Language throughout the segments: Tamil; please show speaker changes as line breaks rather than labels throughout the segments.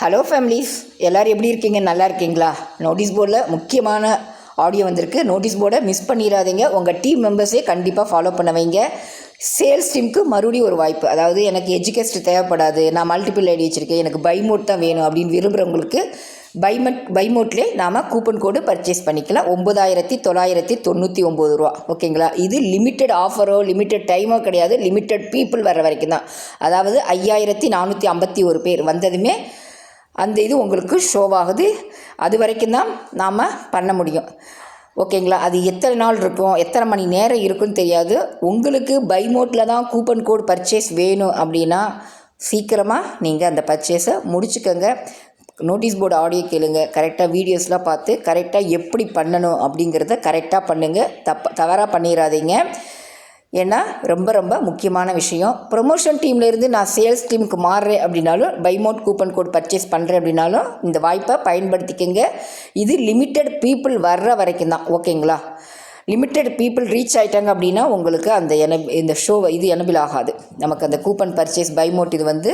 ஹலோ ஃபேமிலிஸ் எல்லோரும் எப்படி இருக்கீங்க நல்லா இருக்கீங்களா நோட்டீஸ் போர்டில் முக்கியமான ஆடியோ வந்திருக்கு நோட்டீஸ் போர்டை மிஸ் பண்ணிடாதீங்க உங்கள் டீம் மெம்பர்ஸே கண்டிப்பாக ஃபாலோ பண்ண வைங்க சேல்ஸ் டீமுக்கு மறுபடியும் ஒரு வாய்ப்பு அதாவது எனக்கு எஜுகேஸ்ட் தேவைப்படாது நான் மல்டிபிள் ஐடி வச்சுருக்கேன் எனக்கு பைமோட் தான் வேணும் அப்படின்னு விரும்புகிறவங்களுக்கு பைமட் பைமோட்லே நாம் கூப்பன் கோடு பர்ச்சேஸ் பண்ணிக்கலாம் ஒம்பதாயிரத்தி தொள்ளாயிரத்தி தொண்ணூற்றி ஒம்பது ரூபா ஓகேங்களா இது லிமிட்டெட் ஆஃபரோ லிமிட்டெட் டைமோ கிடையாது லிமிட்டெட் பீப்புள் வர வரைக்கும் தான் அதாவது ஐயாயிரத்தி நானூற்றி ஐம்பத்தி ஒரு பேர் வந்ததுமே அந்த இது உங்களுக்கு ஷோவாகுது அது வரைக்கும் தான் நாம் பண்ண முடியும் ஓகேங்களா அது எத்தனை நாள் இருக்கும் எத்தனை மணி நேரம் இருக்குன்னு தெரியாது உங்களுக்கு பை மோட்டில் தான் கூப்பன் கோட் பர்ச்சேஸ் வேணும் அப்படின்னா சீக்கிரமாக நீங்கள் அந்த பர்ச்சேஸை முடிச்சுக்கோங்க நோட்டீஸ் போர்டு ஆடியோ கேளுங்க கரெக்டாக வீடியோஸ்லாம் பார்த்து கரெக்டாக எப்படி பண்ணணும் அப்படிங்கிறத கரெக்டாக பண்ணுங்கள் தப்ப தவறாக பண்ணிடாதீங்க ஏன்னா ரொம்ப ரொம்ப முக்கியமான விஷயம் ப்ரொமோஷன் டீம்லேருந்து நான் சேல்ஸ் டீமுக்கு மாறுறேன் அப்படின்னாலும் பைமோட் கூப்பன் கோட் பர்ச்சேஸ் பண்ணுறேன் அப்படின்னாலும் இந்த வாய்ப்பை பயன்படுத்திக்கங்க இது லிமிட்டெட் பீப்புள் வர்ற வரைக்கும் தான் ஓகேங்களா லிமிட்டெட் பீப்புள் ரீச் ஆகிட்டாங்க அப்படின்னா உங்களுக்கு அந்த என இந்த ஷோவை இது எனபிள் ஆகாது நமக்கு அந்த கூப்பன் பர்ச்சேஸ் பைமோட் இது வந்து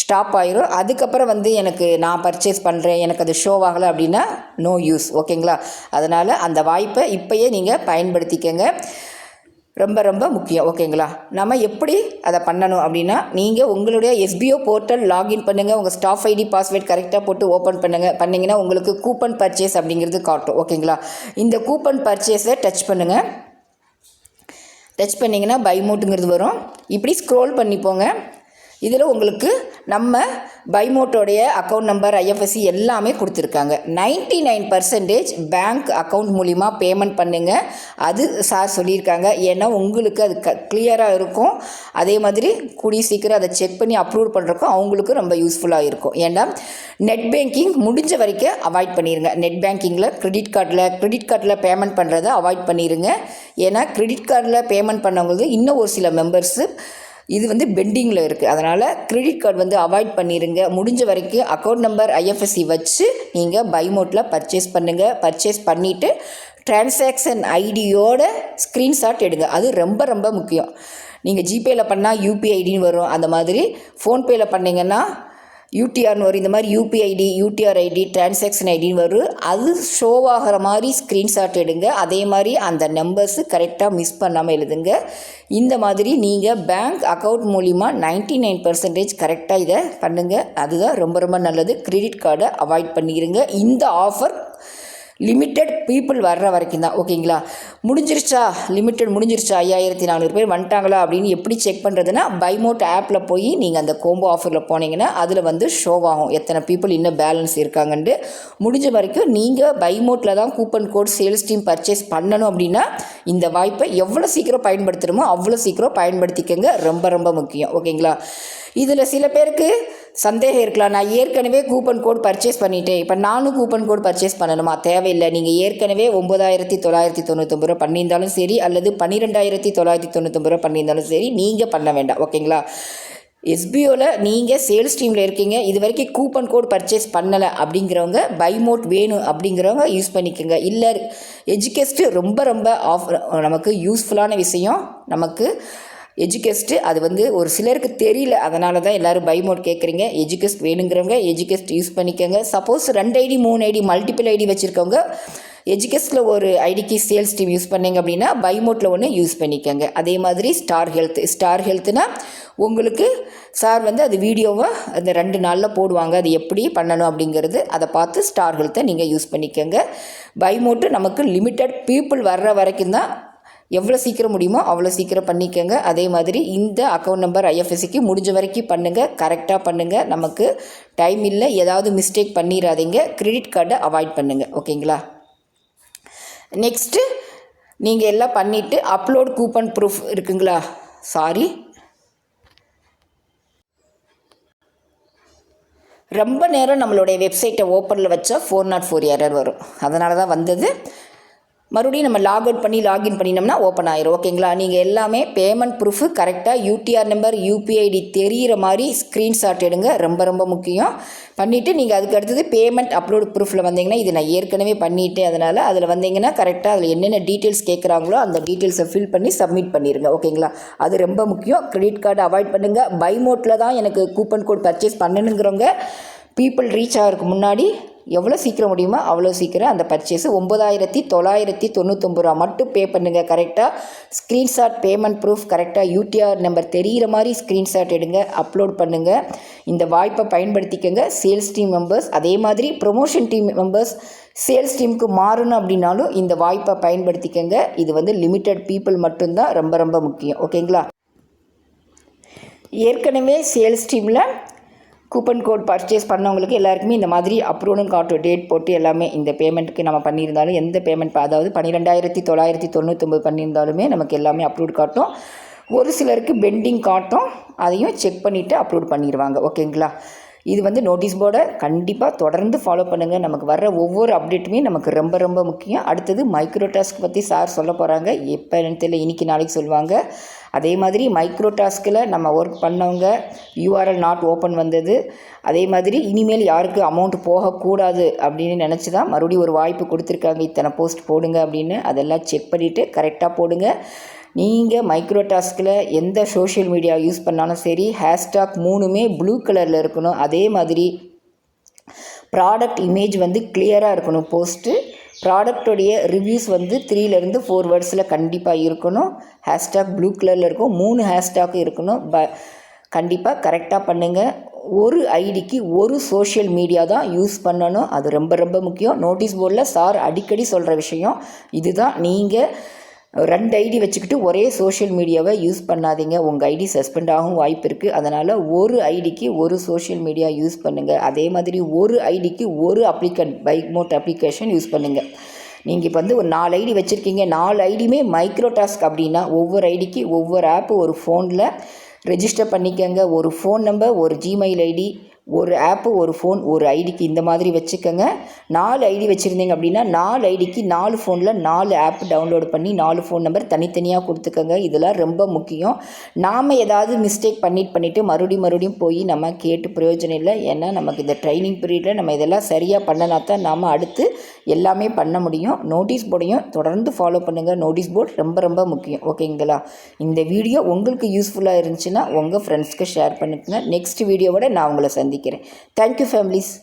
ஸ்டாப் ஆயிரும் அதுக்கப்புறம் வந்து எனக்கு நான் பர்ச்சேஸ் பண்ணுறேன் எனக்கு அது ஷோ ஆகலை அப்படின்னா நோ யூஸ் ஓகேங்களா அதனால் அந்த வாய்ப்பை இப்போயே நீங்கள் பயன்படுத்திக்கங்க ரொம்ப ரொம்ப முக்கியம் ஓகேங்களா நம்ம எப்படி அதை பண்ணணும் அப்படின்னா நீங்கள் உங்களுடைய எஸ்பிஓ போர்ட்டல் லாகின் பண்ணுங்கள் உங்கள் ஸ்டாஃப் ஐடி பாஸ்வேர்ட் கரெக்டாக போட்டு ஓப்பன் பண்ணுங்கள் பண்ணிங்கன்னா உங்களுக்கு கூப்பன் பர்ச்சேஸ் அப்படிங்கிறது காட்டும் ஓகேங்களா இந்த கூப்பன் பர்ச்சேஸை டச் பண்ணுங்கள் டச் பண்ணிங்கன்னா பைமோட்டுங்கிறது வரும் இப்படி ஸ்க்ரோல் பண்ணிப்போங்க இதில் உங்களுக்கு நம்ம பைமோட்டோடைய அக்கௌண்ட் நம்பர் ஐஎஃப்எஸ்சி எல்லாமே கொடுத்துருக்காங்க ninety nine percentage bank account மூலிமா பேமெண்ட் பண்ணுங்கள் அது சார் சொல்லியிருக்காங்க ஏன்னா உங்களுக்கு அது க கிளியராக இருக்கும் அதே மாதிரி கூடிய சீக்கிரம் அதை செக் பண்ணி அப்ரூவ் பண்ணுறக்கும் அவங்களுக்கும் ரொம்ப யூஸ்ஃபுல்லாக இருக்கும் ஏன்னா நெட் பேங்கிங் முடிஞ்ச வரைக்கும் அவாய்ட் பண்ணிடுங்க நெட் பேங்கிங்கில் க்ரெடிட் கார்டில் க்ரெடிட் கார்டில் பேமெண்ட் பண்ணுறதை அவாய்ட் பண்ணிடுங்க ஏன்னா க்ரெடிட் கார்டில் பேமெண்ட் பண்ணவங்களுக்கு இன்னும் ஒரு சில மெம்பர்ஸு இது வந்து பெண்டிங்கில் இருக்குது அதனால் கிரெடிட் கார்டு வந்து அவாய்ட் பண்ணிடுங்க முடிஞ்ச வரைக்கும் அக்கௌண்ட் நம்பர் ஐஎஃப்எஸ்சி வச்சு நீங்கள் பைமோட்டில் பர்ச்சேஸ் பண்ணுங்கள் பர்ச்சேஸ் பண்ணிவிட்டு ட்ரான்சாக்ஷன் ஐடியோட ஸ்க்ரீன்ஷாட் எடுங்க அது ரொம்ப ரொம்ப முக்கியம் நீங்கள் ஜிபேயில் பண்ணால் யூபிஐ ஐடின்னு வரும் அந்த மாதிரி ஃபோன்பேயில் பண்ணிங்கன்னா யூடிஆர்னு வரும் இந்த மாதிரி யூபிஐடி யூடிஆர் ஐடி டிரான்சாக்ஷன் ஐடின்னு வரும் அது ஷோ ஆகிற மாதிரி ஸ்க்ரீன்ஷாட் எடுங்க அதே மாதிரி அந்த நம்பர்ஸு கரெக்டாக மிஸ் பண்ணாமல் எழுதுங்க இந்த மாதிரி நீங்கள் பேங்க் அக்கௌண்ட் மூலிமா நைன்டி நைன் பர்சன்டேஜ் கரெக்டாக இதை பண்ணுங்கள் அதுதான் ரொம்ப ரொம்ப நல்லது கிரெடிட் கார்டை அவாய்ட் பண்ணிடுங்க இந்த ஆஃபர் லிமிட்டெட் பீப்புள் வர்ற வரைக்கும் தான் ஓகேங்களா முடிஞ்சிருச்சா லிமிட்டெட் முடிஞ்சிருச்சா ஐயாயிரத்தி நானூறு பேர் வந்துட்டாங்களா அப்படின்னு எப்படி செக் பண்ணுறதுன்னா பைமோட் ஆப்பில் போய் நீங்கள் அந்த கோம்போ ஆஃபரில் போனீங்கன்னா அதில் வந்து ஷோ ஆகும் எத்தனை பீப்புள் இன்னும் பேலன்ஸ் இருக்காங்கன்ட்டு முடிஞ்ச வரைக்கும் நீங்கள் பைமோட்டில் தான் coupon code sales team purchase பண்ணணும் அப்படின்னா இந்த வாய்ப்பை எவ்வளோ சீக்கிரம் பயன்படுத்துகிறோமோ அவ்வளோ சீக்கிரம் பயன்படுத்திக்கங்க ரொம்ப ரொம்ப முக்கியம் ஓகேங்களா இதில் சில பேருக்கு சந்தேகம் இருக்கலாம் நான் ஏற்கனவே கூப்பன் கோட் பர்ச்சேஸ் பண்ணிட்டேன் இப்போ நானும் கூப்பன் கோட் பர்ச்சேஸ் பண்ணணுமா தேவையில்லை நீங்கள் ஏற்கனவே ஒம்பதாயிரத்தி தொள்ளாயிரத்தி தொண்ணூத்தொம்பது ரூபா பண்ணியிருந்தாலும் சரி அல்லது பன்னிரெண்டாயிரத்தி தொள்ளாயிரத்தி தொண்ணூத்தொம்பது ரூபா பண்ணியிருந்தாலும் சரி நீங்கள் பண்ண வேண்டாம் ஓகேங்களா எஸ்பிஓவில் நீங்கள் சேல்ஸ் டீமில் இருக்கீங்க இது வரைக்கும் கூப்பன் கோட் பர்ச்சேஸ் பண்ணலை அப்படிங்கிறவங்க பைமோட் வேணும் அப்படிங்கிறவங்க யூஸ் பண்ணிக்கோங்க இல்லை எஜுகேஸ்ட்டு ரொம்ப ரொம்ப ஆஃப் நமக்கு யூஸ்ஃபுல்லான விஷயம் நமக்கு எஜுகேஸ்ட்டு அது வந்து ஒரு சிலருக்கு தெரியல அதனால தான் எல்லோரும் பைமோட் கேட்குறீங்க எஜுகேஸ்ட் வேணுங்கிறவங்க எஜுகேஸ்ட் யூஸ் பண்ணிக்கோங்க சப்போஸ் ரெண்டு ஐடி மூணு ஐடி மல்டிபிள் ஐடி வச்சுருக்கவங்க எஜுகேஸ்டில் ஒரு ஐடிக்கு சேல்ஸ் டீம் யூஸ் பண்ணிங்க அப்படின்னா பைமோட்டில் ஒன்று யூஸ் பண்ணிக்கோங்க அதே மாதிரி ஸ்டார் ஹெல்த் ஸ்டார் ஹெல்த்னா உங்களுக்கு சார் வந்து அது வீடியோவை அந்த ரெண்டு நாளில் போடுவாங்க அது எப்படி பண்ணணும் அப்படிங்கிறது அதை பார்த்து ஸ்டார் ஹெல்த்தை நீங்கள் யூஸ் பண்ணிக்கோங்க பைமோட்டு நமக்கு லிமிட்டட் பீப்புள் வர்ற வரைக்கும் தான் எவ்வளோ சீக்கிரம் முடியுமோ அவ்வளோ சீக்கிரம் பண்ணிக்கோங்க அதே மாதிரி இந்த அக்கௌண்ட் நம்பர் ஐஎஃப்எஸ்சிக்கு முடிஞ்ச வரைக்கும் பண்ணுங்கள் கரெக்டாக பண்ணுங்கள் நமக்கு டைம் இல்லை ஏதாவது மிஸ்டேக் பண்ணிடாதீங்க கிரெடிட் கார்டை அவாய்ட் பண்ணுங்கள் ஓகேங்களா நெக்ஸ்ட்டு நீங்கள் எல்லாம் பண்ணிவிட்டு அப்லோட் கூப்பன் ப்ரூஃப் இருக்குங்களா சாரி ரொம்ப நேரம் நம்மளுடைய வெப்சைட்டை ஓப்பனில் வச்சா ஃபோர் நாட் ஃபோர் எரர் வரும் அதனால தான் வந்தது மறுபடியும் நம்ம லாக் அவுட் பண்ணி லாகின் பண்ணினோம்னா ஓப்பன் ஆயிரும் ஓகேங்களா நீங்கள் எல்லாமே பேமெண்ட் ப்ரூஃபு கரெக்டாக யூடிஆர் நம்பர் யூபிஐடி தெரிகிற மாதிரி ஸ்க்ரீன்ஷாட் எடுங்க ரொம்ப ரொம்ப முக்கியம் பண்ணிவிட்டு நீங்கள் அதுக்கு அடுத்தது பேமெண்ட் அப்லோட் ப்ரூஃபில் வந்தீங்கன்னா இது நான் ஏற்கனவே பண்ணிவிட்டேன் அதனால் அதில் வந்தீங்கன்னா கரெக்டாக அதில் என்னென்ன டீட்டெயில்ஸ் கேட்குறாங்களோ அந்த டீட்டெயில்ஸை ஃபில் பண்ணி சப்மிட் பண்ணிடுங்க ஓகேங்களா அது ரொம்ப முக்கியம் கிரெடிட் கார்டு அவாய்ட் பண்ணுங்கள் பை மோட்டில் தான் எனக்கு கூப்பன் கோட் பர்ச்சேஸ் பண்ணணுங்கிறவங்க பீப்புள் ரீச் ஆகிறதுக்கு முன்னாடி எவ்வளோ சீக்கிரம் முடியுமோ அவ்வளோ சீக்கிரம் அந்த பர்ச்சேஸ் ஒம்பதாயிரத்தி தொள்ளாயிரத்தி தொண்ணூத்தொம்பது ரூபா மட்டும் பே பண்ணுங்கள் கரெக்டாக ஸ்க்ரீன்ஷாட் பேமெண்ட் ப்ரூஃப் கரெக்டாக யூடிஆர் நம்பர் தெரிகிற மாதிரி ஸ்க்ரீன்ஷாட் எடுங்க அப்லோட் பண்ணுங்கள் இந்த வாய்ப்பை பயன்படுத்திக்கங்க சேல்ஸ் டீம் மெம்பர்ஸ் அதே மாதிரி ப்ரொமோஷன் டீம் மெம்பர்ஸ் சேல்ஸ் டீமுக்கு மாறணும் அப்படின்னாலும் இந்த வாய்ப்பை பயன்படுத்திக்கங்க இது வந்து லிமிட்டட் பீப்புள் மட்டும்தான் ரொம்ப ரொம்ப முக்கியம் ஓகேங்களா ஏற்கனவே சேல்ஸ் டீமில் கூப்பன் கோட் பர்ச்சேஸ் பண்ணவங்களுக்கு எல்லாருக்குமே இந்த மாதிரி அப்ரூவ்னு காட்டும் டேட் போட்டு எல்லாமே இந்த பேமெண்ட்டுக்கு நம்ம பண்ணியிருந்தாலும் எந்த பேமெண்ட் அதாவது பன்னிரெண்டாயிரத்தி தொள்ளாயிரத்தி தொண்ணூற்றொம்பது பண்ணியிருந்தாலுமே நமக்கு எல்லாமே அப்ரூவ்ட் காட்டும் ஒரு சிலருக்கு பெண்டிங் காட்டும் அதையும் செக் பண்ணிவிட்டு அப்லோட் பண்ணிடுவாங்க ஓகேங்களா இது வந்து நோட்டீஸ் போர்டை கண்டிப்பாக தொடர்ந்து ஃபாலோ பண்ணுங்கள் நமக்கு வர ஒவ்வொரு அப்டேட்டுமே நமக்கு ரொம்ப ரொம்ப முக்கியம் அடுத்தது மைக்ரோ டாஸ்க் பற்றி சார் சொல்ல போகிறாங்க எப்போ தெரியல இன்றைக்கி நாளைக்கு சொல்லுவாங்க அதே மாதிரி மைக்ரோ டாஸ்கில் நம்ம ஒர்க் பண்ணவங்க யூஆர்எல் நாட் ஓப்பன் வந்தது அதே மாதிரி இனிமேல் யாருக்கு அமௌண்ட் போகக்கூடாது அப்படின்னு நினச்சி தான் மறுபடியும் ஒரு வாய்ப்பு கொடுத்துருக்காங்க இத்தனை போஸ்ட் போடுங்க அப்படின்னு அதெல்லாம் செக் பண்ணிவிட்டு கரெக்டாக போடுங்க நீங்கள் மைக்ரோ டாஸ்கில் எந்த சோஷியல் மீடியா யூஸ் பண்ணாலும் சரி ஹேஷ்டாக் மூணுமே ப்ளூ கலரில் இருக்கணும் அதே மாதிரி ப்ராடக்ட் இமேஜ் வந்து கிளியராக இருக்கணும் போஸ்ட்டு ப்ராடக்டோடைய ரிவ்யூஸ் வந்து த்ரீலேருந்து ஃபோர் வேர்ட்ஸில் கண்டிப்பாக இருக்கணும் ஹேஷ்டாக் ப்ளூ கலரில் இருக்கும் மூணு ஹேஷ்டாக் இருக்கணும் ப கண்டிப்பாக கரெக்டாக பண்ணுங்கள் ஒரு ஐடிக்கு ஒரு சோஷியல் மீடியா தான் யூஸ் பண்ணணும் அது ரொம்ப ரொம்ப முக்கியம் நோட்டீஸ் போர்டில் சார் அடிக்கடி சொல்கிற விஷயம் இதுதான் நீங்கள் ரெண்டு ஐடி வச்சுக்கிட்டு ஒரே சோஷியல் மீடியாவை யூஸ் பண்ணாதீங்க உங்கள் ஐடி சஸ்பெண்ட் ஆகும் வாய்ப்பு இருக்குது அதனால் ஒரு ஐடிக்கு ஒரு சோஷியல் மீடியா யூஸ் பண்ணுங்கள் அதே மாதிரி ஒரு ஐடிக்கு ஒரு அப்ளிகன் பைக் மோட் அப்ளிகேஷன் யூஸ் பண்ணுங்கள் நீங்கள் இப்போ வந்து ஒரு நாலு ஐடி வச்சுருக்கீங்க நாலு ஐடியுமே மைக்ரோ டாஸ்க் அப்படின்னா ஒவ்வொரு ஐடிக்கு ஒவ்வொரு ஆப்பு ஒரு ஃபோனில் ரெஜிஸ்டர் பண்ணிக்கோங்க ஒரு ஃபோன் நம்பர் ஒரு ஜிமெயில் ஐடி ஒரு ஆப்பு ஒரு ஃபோன் ஒரு ஐடிக்கு இந்த மாதிரி வச்சுக்கோங்க நாலு ஐடி வச்சுருந்தீங்க அப்படின்னா நாலு ஐடிக்கு நாலு ஃபோனில் நாலு ஆப் டவுன்லோட் பண்ணி நாலு ஃபோன் நம்பர் தனித்தனியாக கொடுத்துக்கோங்க இதெல்லாம் ரொம்ப முக்கியம் நாம் ஏதாவது மிஸ்டேக் பண்ணிட்டு பண்ணிவிட்டு மறுபடியும் மறுபடியும் போய் நம்ம கேட்டு பிரயோஜனம் இல்லை ஏன்னா நமக்கு இந்த ட்ரைனிங் பீரியடில் நம்ம இதெல்லாம் சரியாக பண்ணனா தான் நாம் அடுத்து எல்லாமே பண்ண முடியும் நோட்டீஸ் போர்டையும் தொடர்ந்து ஃபாலோ பண்ணுங்கள் நோட்டீஸ் போர்டு ரொம்ப ரொம்ப முக்கியம் ஓகேங்களா இந்த வீடியோ உங்களுக்கு யூஸ்ஃபுல்லாக இருந்துச்சுன்னா உங்கள் ஃப்ரெண்ட்ஸ்க்கு ஷேர் பண்ணிக்கோங்க நெக்ஸ்ட் வீடியோவோட நான் உங்களை சந்திக்கிறேன் சந்திக்கிறேன் தேங்க்யூ ஃபேமிலிஸ்